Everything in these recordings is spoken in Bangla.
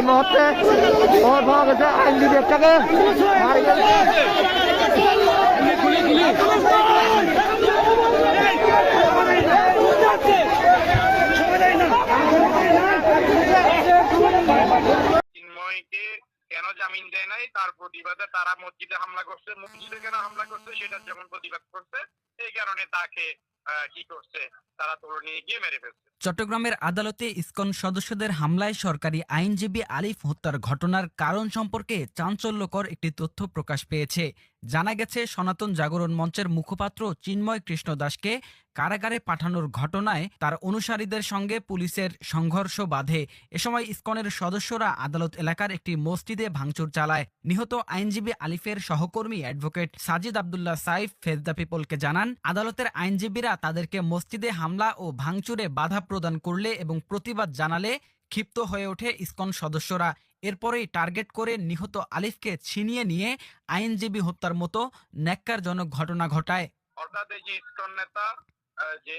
এই মুহূর্তে খবর পাওয়া গেছে আইনজীবী একটাকে মারি গেছে চিন্ময়কে কেন জামিন দেয় নাই? তার প্রতিবাদে তারা মসজিদে হামলা করছে, মসজিদে কেন হামলা করছে, সেটা যখন প্রতিবাদ করছে কারণে তাকে কি করছে? তারা তোর নিয়ে গিয়ে মেরে ফেলছে। চট্টগ্রামের আদালতে ইসকন সদস্যদের হামলায় সরকারি আইনজীবী আলিফ হত্যার ঘটনার কারণ সম্পর্কে চাঞ্চল্যকর একটি তথ্য প্রকাশ পেয়েছে। জানা গেছে, সনাতন জাগরণ মঞ্চের মুখপাত্র চিন্ময় কৃষ্ণ দাসকে কারাগারে পাঠানোর ঘটনায় তার অনুসারীদের সঙ্গে পুলিশের সংঘর্ষ বাধে। এ সময় ইসকনের সদস্যরা আদালত এলাকার একটি মসজিদে ভাঙচুর চালায়। নিহত আইনজীবী আলিফের সহকর্মী advocate Sajid Abdullah Saif face the পিপলকে জানান, আদালতের আইনজীবীরা তাদেরকে মসজিদে হামলা ও ভাঙচুরে বাধা প্রদান করলে এবং প্রতিবাদ জানালে ক্ষিপ্ত হয়ে ওঠে ইসকন সদস্যরা। এরপরেই টার্গেট করে নিহত আলিফকে ছিনিয়ে নিয়ে আইনজীবী হত্যার মতো ন্যাক্কারজনক ঘটনা ঘটায়। অর্থাৎ এই যে ইসকন নেতা যে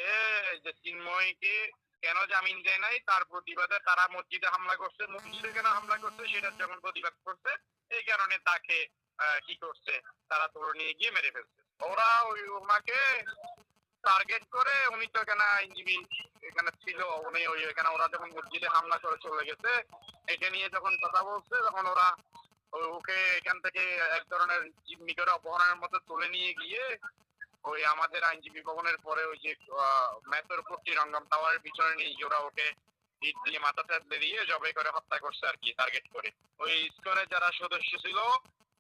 চিন্ময়কে কেন জামিন দেয় নাই, তার প্রতিবাদে তারা মসজিদে হামলা করছে, মসজিদে কেন হামলা করছে সেটা প্রতিবাদ করছে, এই কারণে তাকে কি করছে, তারা তোর নিয়ে গিয়ে মেরে ফেলছে। ওরা ওই ওনাকে টার্গেট করে, উনি তো এখানে আইনজীবী এখানে ছিল, উনি ওই এখানে ওরা যখন মসজিদে হামলা করে চলে গেছে এটা নিয়ে যখন কথা বলছে, তখন ওরা ওকে এখান থেকে এক ধরনের জিম্মি করে অপহরণের মতো তুলে নিয়ে গিয়ে ওই আমাদের আইনজীবী ভবনের পরে ওই যে মেথরপট্টি রঙ্গম টাওয়ারের পিছনে নিয়ে গিয়ে ওরা ওকে দিয়ে মাথা দিয়ে জবে করে হত্যা করছে আর কি টার্গেট করে। ওই ইসকনের যারা সদস্য ছিল,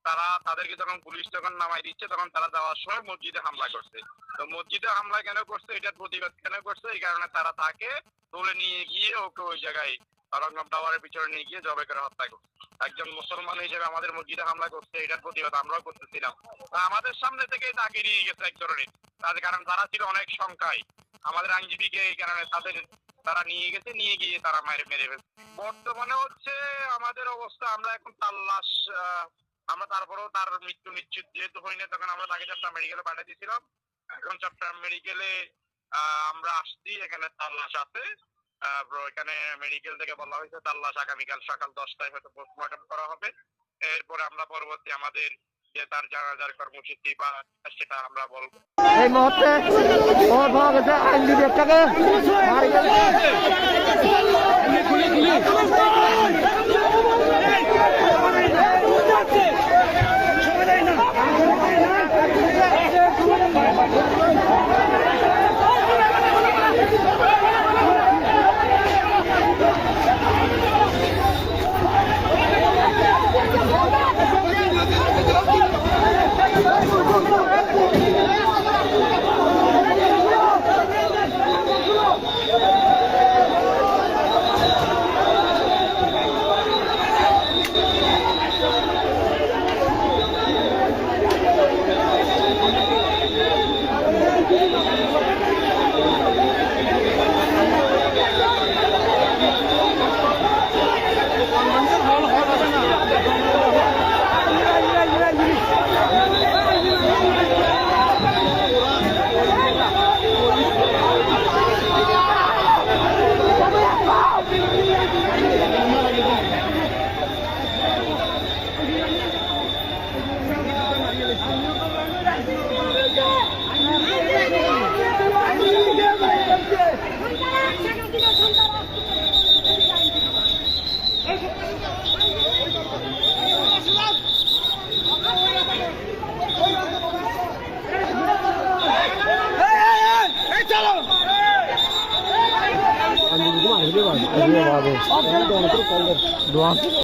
তারা তাদেরকে যখন পুলিশ যখন নামাই দিচ্ছে, তখন তারা যাওয়ার সময় মসজিদে হামলা করছে। তো মসজিদে হামলা কেন করছে, এটার প্রতিবাদ কেন করছে? এই কারণে তারা তাকে তুলে নিয়ে গিয়ে ওকে ওই জায়গায় রঙ্গম টাওয়ারের পিছনে নিয়ে গিয়ে জবে করে হত্যা করছে। একজন মুসলমান হিসেবে আমাদের মসজিদে হামলা করছে, এটার প্রতিবাদ আমরাও করতেছিলাম। আমাদের সামনে থেকে তাকে নিয়ে গেছে এক ধরনের। তাদের কারণ তারা ছিল অনেক সংখ্যায়। আমাদের আইনজীবীকে এই কারণে তাদের, তারা নিয়ে গেছে, নিয়ে গিয়ে তারা মেরে মেরে ফেলছে। বর্তমানে হচ্ছে আমাদের অবস্থা, আমরা এখন তার লাশ আমরা তারপরেও তার মৃত্যু নিশ্চিত যেহেতু হয়নি, তখন আমরা তাকে চট্টগ্রাম মেডিকেলে পাঠিয়ে দিয়েছিলাম। এখন চট্টগ্রাম মেডিকেলে আমরা আসছি, এখানে তার লাশ আছে। এখানে মেডিকেল থেকে বলা হয়েছে তার লাশ আগামীকাল সকাল দশটায় হয়তো পোস্টমর্টম করা হবে। এরপরে আমরা পরবর্তী আমাদের যে তার জানাজার কর্মসূচি বা সেটা আমরা বলব। এই মুহূর্তে Dua.